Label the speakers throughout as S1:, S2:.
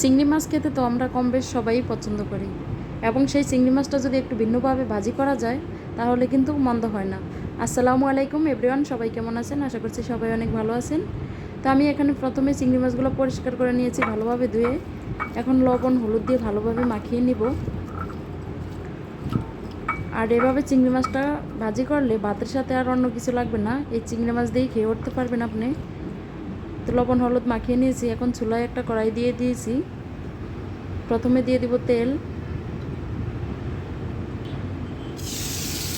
S1: চিংড়ি মাছ খেতে তো আমরা কম বেশ সবাই পছন্দ করি। এবং সেই চিংড়ি মাছটা যদি একটু ভিন্নভাবে ভাজি করা যায়, তাহলে কিন্তু মন্দ হয় না। আসসালামু আলাইকুম এভরিওয়ান, সবাই কেমন আছেন? আশা করছি সবাই অনেক ভালো আছেন। তো আমি এখানে প্রথমে চিংড়ি মাছগুলো পরিষ্কার করে নিয়েছি ভালোভাবে ধুয়ে। এখন লবণ, হলুদ দিয়ে ভালোভাবে মাখিয়ে নিব। আর এভাবে চিংড়ি মাছটা ভাজি করলে ভাতের সাথে আর অন্য কিছু লাগবে না। এই চিংড়ি মাছ দিয়েই খেয়ে উঠতে পারবেন আপনি। তো লবণ, হলুদ মাখিয়ে নিয়েছি। এখন চুলায় একটা কড়াই দিয়ে দিয়েছি। প্রথমে দিয়ে দিব তেল।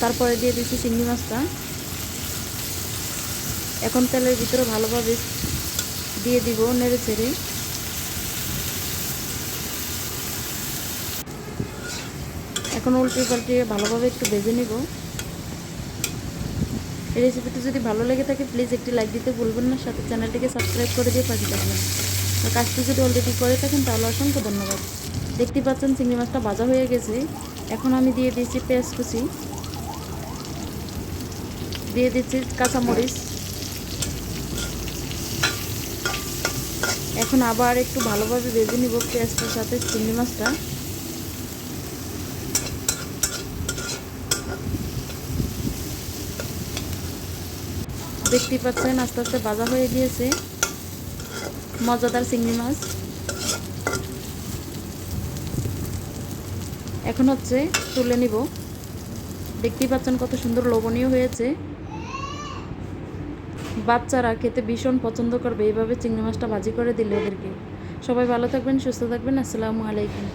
S1: তারপরে দিয়ে দিচ্ছি চিংড়ি মাছটা। এখন তেলের ভিতরে ভালোভাবে দিয়ে দিব নেড়ে চেড়ে। এখন উল্টে পাল্টে ভালোভাবে একটু ভেজে নিব। এই রেসিপিটি যদি ভালো লেগে থাকে প্লিজ একটি লাইক দিতে ভুলবেন না। সাথে চ্যানেলটিকে সাবস্ক্রাইব করে দিয়ে পাশে থাকবেন। আর কাজটি যদি অলরেডি করে থাকেন, তাহলে অসংখ্য ধন্যবাদ। দেখতে পাচ্ছেন, চিংড়ি মাছটা ভাজা হয়ে গেছে। এখন আমি দিয়ে দিয়েছি পেঁয়াজ কুচি। দিয়ে দিচ্ছি কাঁচামরিচ। এখন আবার একটু ভালোভাবে ভেজে নিব পেঁয়াজটার সাথে চিংড়ি মাছটা। দেখতেই পাচ্ছেন, আস্তে আস্তে ভাজা হয়ে গিয়েছে। মজাদার চিংড়ি মাছ। এখন হচ্ছে তুলে নিব। দেখতেই পাচ্ছেন কত সুন্দর লোভনীয় হয়েছে। বাচ্চারা খেতে ভীষণ পছন্দ করবে এইভাবে চিংড়ি মাছটা ভাজি করে দিলে ওদেরকে। সবাই ভালো থাকবেন, সুস্থ থাকবেন, আসসালামু আলাইকুম।